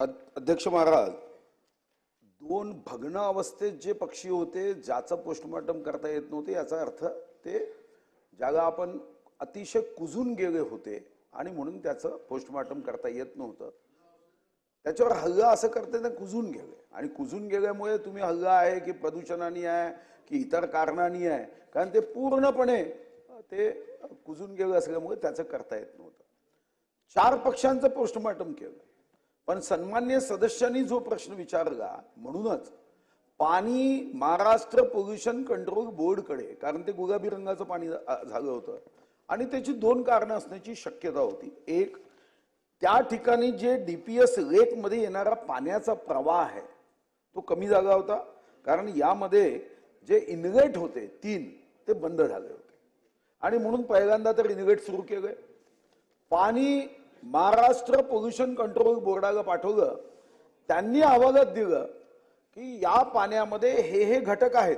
अध्यक्ष महाराज दोन भग्न अवस्थेत जे पक्षी होते ज्याचं पोस्टमॉर्टम करता येत नव्हते याचा अर्थ ते ज्याला आपण अतिशय कुजून गेले होते आणि म्हणून त्याचं पोस्टमॉर्टम करता येत नव्हतं. त्याच्यावर हल्ला असं करते ना कुजून गेले. आणि कुजून गेल्यामुळे तुम्ही हल्ला आहे की प्रदूषणाने आहे की इतर कारणाने आहे कारण ते पूर्णपणे ते कुजून गेलं असल्यामुळे त्याचं करता येत नव्हतं. चार पक्षांचं पोस्टमॉर्टम केलं. पण सन्मान्य सदस्यांनी जो प्रश्न विचारला म्हणूनच पाणी महाराष्ट्र पोल्युशन कंट्रोल बोर्डकडे कारण ते गुलाबी रंगाचं पाणी झा- झालं होतं. आणि त्याची दोन कारणं असण्याची शक्यता होती. एक त्या ठिकाणी जे डी पी एस लेकमध्ये येणारा पाण्याचा प्रवाह आहे तो कमी झाला होता. कारण यामध्ये जे इनलेट होते तीन ते बंद झाले होते. आणि म्हणून पहिल्यांदा तर इनलेट सुरू केले. पाणी महाराष्ट्र पोल्युशन कंट्रोल बोर्डाला पाठवलं. त्यांनी अहवालात दिलं की या पाण्यामध्ये हे हे घटक आहेत.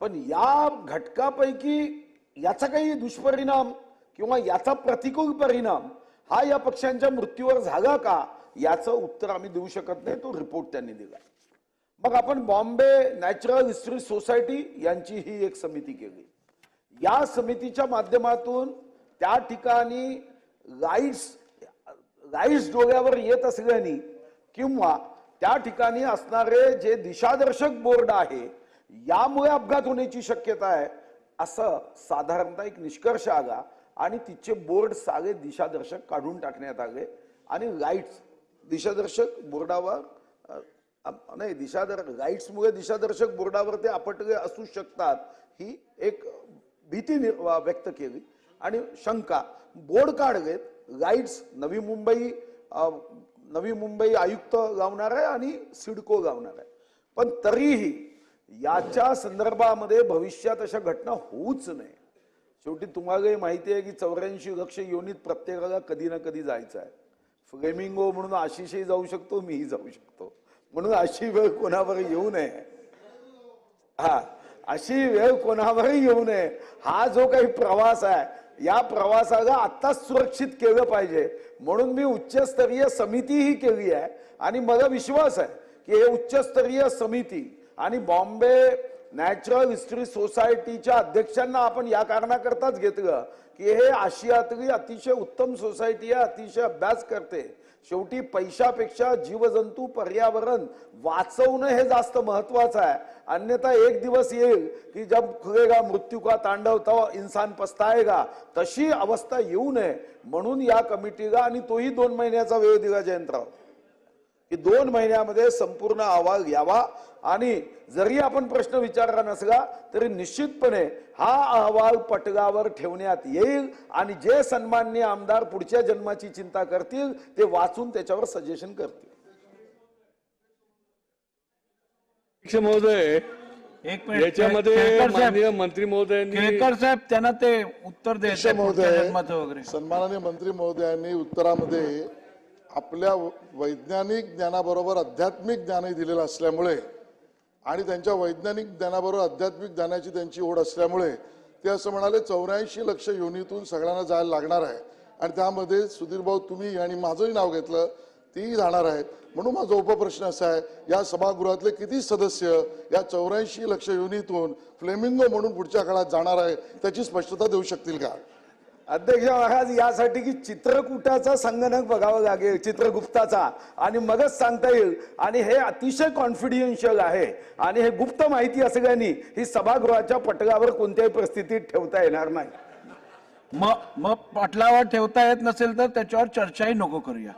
पण या घटकापैकी याचा काही दुष्परिणाम किंवा याचा प्रतिकूल परिणाम हा या पक्ष्यांच्या मृत्यूवर झाला का याचं उत्तर आम्ही देऊ शकत नाही. तो रिपोर्ट त्यांनी दिला. मग आपण बॉम्बे नॅचरल हिस्ट्री सोसायटी यांची ही एक समिती केली. या समितीच्या माध्यमातून त्या ठिकाणी लाईट्स लाईट्स डोळ्यावर येत असल्याने किंवा त्या ठिकाणी असणारे जे दिशादर्शक बोर्ड आहे यामुळे अपघात होण्याची शक्यता आहे असं साधारणतः एक निष्कर्ष आला. आणि तिचे बोर्ड सारे दिशादर्शक काढून टाकण्यात आले. आणि लाईट्स दिशादर्शक बोर्डावर नाही दिशादर लाईट्समुळे दिशादर्शक बोर्डावर ते आपटले असू शकतात ही एक भीती नि- वा- व्यक्त केली. आणि शंका बोर्ड काढलेत लाईट्स नवी मुंबई नवी मुंबई आयुक्त लावणार आहे आणि सिडको लावणार आहे. पण तरीही याच्या संदर्भामध्ये भविष्यात अशा घटना होऊच नये शेवटी तुम्हाला माहिती आहे की चौऱ्याऐंशी लक्ष योनीत प्रत्येकाला कधी ना कधी जायचं आहे. फ्लेमिंगो म्हणून आशिषही जाऊ शकतो मीही जाऊ शकतो. म्हणून अशी वेळ कोणावर येऊ नये. हा अशी वेळ कोणावरही येऊ नये. हा जो काही प्रवास आहे या प्रवासाला आत्ताच सुरक्षित केलं पाहिजे. म्हणून मी उच्चस्तरीय समितीही केली आहे. आणि मला विश्वास आहे की हे उच्चस्तरीय समिती आणि बॉम्बे नॅचरल हिस्ट्री सोसायटीच्या अध्यक्षांना आपण या कारणाकरताच घेतलं. की हे आशियातली अतिशय उत्तम सोसायटी आहे अतिशय अभ्यास करते. शेवटी पैशापेक्षा जीवजंतू पर्यावरण वाचवणं हे जास्त महत्वाचं आहे. अन्यथा एक दिवस येईल की जब खुलेगा मृत्यू का तांडव तव इन्सान पस्तायगा तशी अवस्था येऊ नये. म्हणून या कमिटीला आणि तोही दोन महिन्याचा वेळ दिला जयंतराव. की दोन महिन्यामध्ये संपूर्ण अहवाल घ्यावा आणि जरी आपण प्रश्न विचारला नसला तरी निश्चितपणे हा अहवाल पटलावर ठेवण्यात येईल. आणि जे सन्माननीय आमदार पुढच्या जन्माची चिंता करतील ते वाचून त्याच्यावर सजेशन करतील. महोदय एक मिनिट. याच्यामध्ये मंत्री महोदयांनी साहेब त्यांना ते उत्तर द्यायचं महोदय सन्माननीय मंत्री महोदयांनी उत्तरामध्ये आपल्या वैज्ञानिक ज्ञानाबरोबर आध्यात्मिक ज्ञानही दिलेलं असल्यामुळे आणि त्यांच्या वैज्ञानिक ज्ञानाबरोबर आध्यात्मिक ज्ञानाची त्यांची ओढ असल्यामुळे ते असं म्हणाले चौऱ्याऐंशी लक्ष योनीतून सगळ्यांना जायला लागणार आहे आणि त्यामध्ये सुधीर भाऊ तुम्ही आणि माझंही नाव घेतलं तीही जाणार आहेत. म्हणून माझा उपप्रश्न असा आहे या सभागृहातले किती सदस्य या चौऱ्याऐंशी लक्ष योनीतून फ्लेमिंगो म्हणून पुढच्या काळात जाणार आहे त्याची स्पष्टता देऊ शकतील का? अध्यक्ष महाराज यासाठी की चित्रकूटाचा संगणक बघावं लागेल चित्रगुप्ताचा. आणि मगच सांगता येईल. आणि हे अतिशय कॉन्फिडेन्शियल आहे. आणि हे गुप्त माहिती असल्याने ही सभागृहाच्या पटलावर कोणत्याही परिस्थितीत ठेवता येणार नाही. मग मग पाटलावर ठेवता येत नसेल तर त्याच्यावर चर्चाही नको करूया.